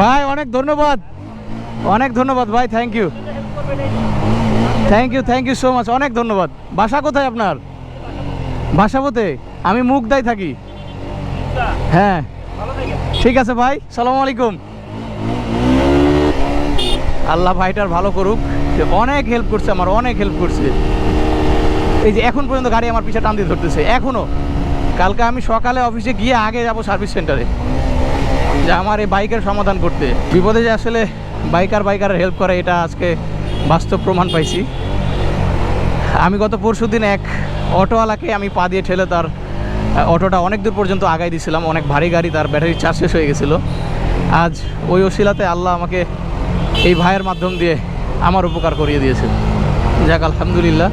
ভাই, অনেক ধন্যবাদ। অনেক ধন্যবাদ ভাই thank you thank you thank you so much অনেক ধন্যবাদ। বাসা কোথায় আপনার? বাসা বাসাবোতে আমি মুখ মুগদায় থাকি। হ্যাঁ। ঠিক আছে ভাই, সালাম আলাইকুম। আল্লাহ ভাইটার ভালো করুক। সে অনেক হেল্প করছে, আমার অনেক হেল্প করছে। এই যে এখন পর্যন্ত গাড়ি আমার পিছে টান দিয়ে ধরতেছে এখনও কালকে আমি সকালে অফিসে গিয়ে আগে যাব সার্ভিস সেন্টারে যে আমার এই বাইকের সমাধান করতে। বিপদে যে আসলে বাইকার বাইকার হেল্প করে, এটা আজকে বাস্তব প্রমাণ পাইছি। আমি গত পরশু দিন এক অটোওয়ালাকে আমি পা দিয়ে ঠেলে তার অটোটা অনেক দূর পর্যন্ত আগাই দিয়েছিলাম অনেক ভারী গাড়ি, তার ব্যাটারি চার্জ শেষ হয়ে গেছিল। আজ ওই ওসিলাতে আল্লাহ আমাকে এই ভাইয়ের মাধ্যম দিয়ে আমার উপকার করিয়ে দিয়েছে। যাক আলহামদুলিল্লাহ।